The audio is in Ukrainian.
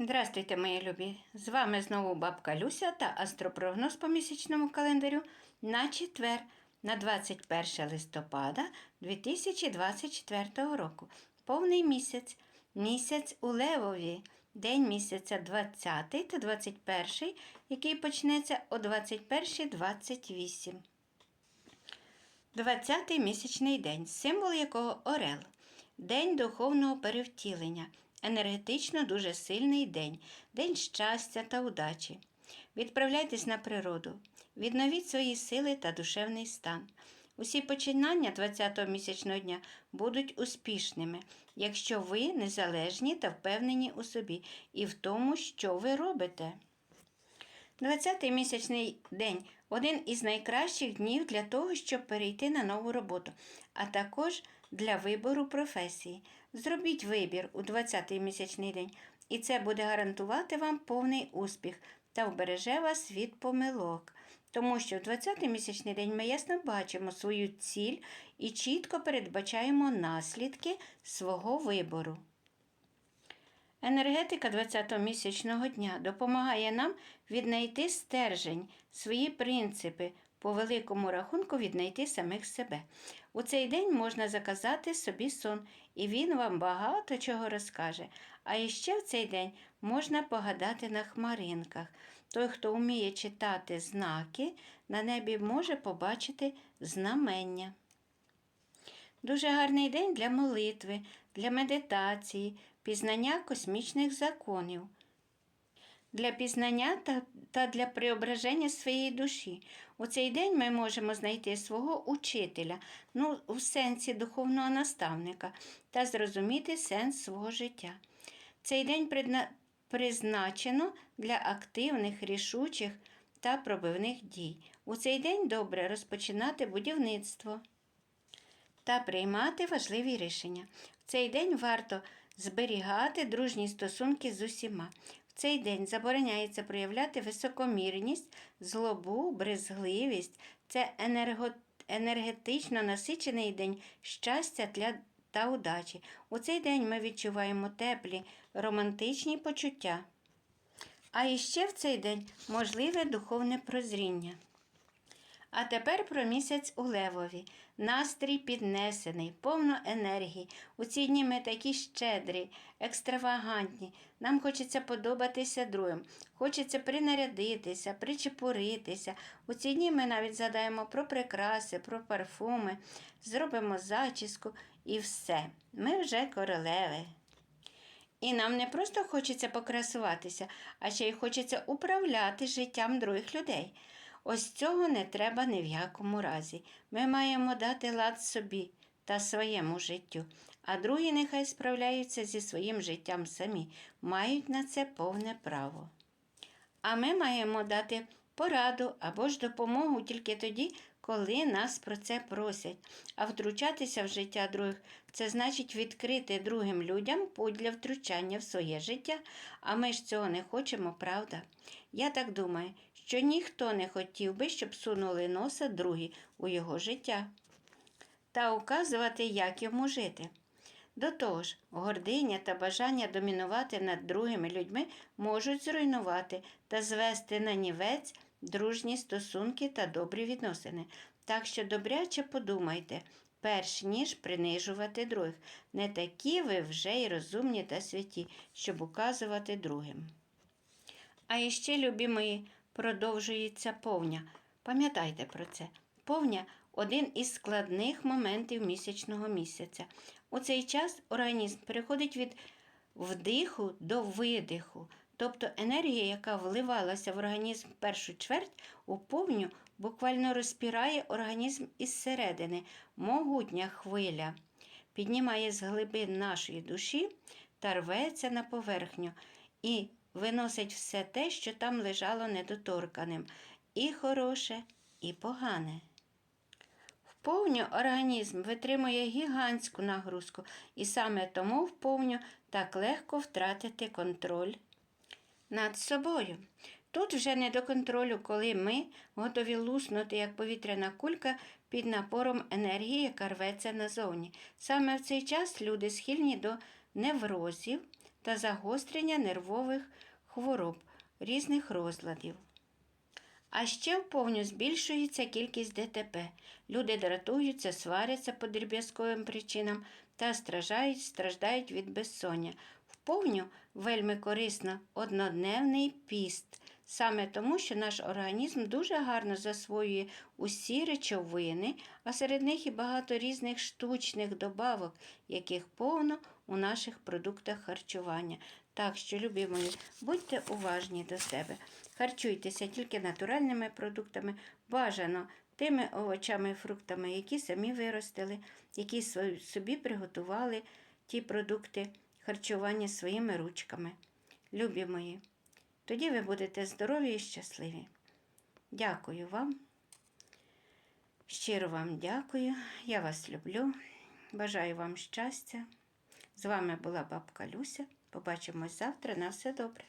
Здравствуйте, мої любі! З вами знову бабка Люся та астропрогноз по місячному календарю на четвер, на 21 листопада 2024 року. Повний місяць. Місяць у Левові. День місяця 20 та 21, який почнеться о 21.28. 20-й місячний день, символ якого Орел. День духовного перевтілення. Енергетично дуже сильний день, день щастя та удачі. Відправляйтесь на природу, відновіть свої сили та душевний стан. Усі починання 20-го місячного дня будуть успішними, якщо ви незалежні та впевнені у собі і в тому, що ви робите. 20-й місячний день один із найкращих днів для того, щоб перейти на нову роботу, а також для вибору професії. Зробіть вибір у 20-й місячний день, і це буде гарантувати вам повний успіх та вбереже вас від помилок. Тому що в 20-й місячний день ми ясно бачимо свою ціль і чітко передбачаємо наслідки свого вибору. Енергетика 20-го місячного дня допомагає нам віднайти стержень, свої принципи, по великому рахунку віднайти самих себе. У цей день можна заказати собі сон, і він вам багато чого розкаже. А іще в цей день можна погадати на хмаринках. Той, хто вміє читати знаки, на небі може побачити знамення. Дуже гарний день для молитви, для медитації, пізнання космічних законів, для пізнання та, та для преображення своєї душі. У цей день ми можемо знайти свого учителя, ну, у сенсі духовного наставника, та зрозуміти сенс свого життя. Цей день призначено для активних, рішучих та пробивних дій. У цей день добре розпочинати будівництво та приймати важливі рішення. В цей день варто зберігати дружні стосунки з усіма. Цей день забороняється проявляти високомірність, злобу, брезгливість. Це енергетично насичений день щастя для... та удачі. У цей день ми відчуваємо теплі, романтичні почуття. А іще в цей день можливе духовне прозріння. А тепер про місяць у Левові. Настрій піднесений, повно енергії. У ці дні ми такі щедрі, екстравагантні. Нам хочеться подобатися другим, хочеться принарядитися, причепуритися. У ці дні ми навіть згадаємо про прикраси, про парфуми, зробимо зачіску і все. Ми вже королеви. І нам не просто хочеться покрасуватися, а ще й хочеться управляти життям других людей. Ось цього не треба ні в якому разі. Ми маємо дати лад собі та своєму життю, а другі нехай справляються зі своїм життям самі, мають на це повне право. А ми маємо дати пораду або ж допомогу тільки тоді, коли нас про це просять. А втручатися в життя других це значить відкрити другим людям путь для втручання в своє життя, а ми ж цього не хочемо, правда? Я так думаю, що ніхто не хотів би, щоб сунули носа другі у його життя та указувати, як йому жити. До того ж, гординя та бажання домінувати над другими людьми можуть зруйнувати та звести на нівець дружні стосунки та добрі відносини. Так що добряче подумайте, перш ніж принижувати других. Не такі ви вже й розумні та святі, щоб указувати другим. А іще, любі мої, продовжується повня. Пам'ятайте про це. Повня один із складних моментів місячного місяця. У цей час організм переходить від вдиху до видиху. Тобто енергія, яка вливалася в організм першу чверть, у повню буквально розпірає організм із середини, могутня хвиля, піднімає з глибин нашої душі та рветься на поверхню і виносить все те, що там лежало недоторканим, і хороше, і погане. Вповню організм витримує гігантську нагрузку, і саме тому вповню так легко втратити контроль над собою. Тут вже не до контролю, коли ми готові луснути, як повітряна кулька під напором енергії, яка рветься назовні. Саме в цей час люди схильні до неврозів та загострення нервових хвороб, різних розладів. А ще вповню збільшується кількість ДТП. Люди дратуються, сваряться по дріб'язковим причинам та страждають, страждають від безсоння. Вповню вельми корисно однодневний піст, саме тому, що наш організм дуже гарно засвоює усі речовини, а серед них і багато різних штучних добавок, яких повно у наших продуктах харчування. Так що, любі мої, будьте уважні до себе. Харчуйтеся тільки натуральними продуктами, бажано тими овочами і фруктами, які самі виростили, які собі приготували ті продукти харчування своїми ручками. Любі мої, тоді ви будете здорові і щасливі. Дякую вам. Щиро вам дякую. Я вас люблю. Бажаю вам щастя. З вами була бабка Люся. Побачимось завтра. На все добре.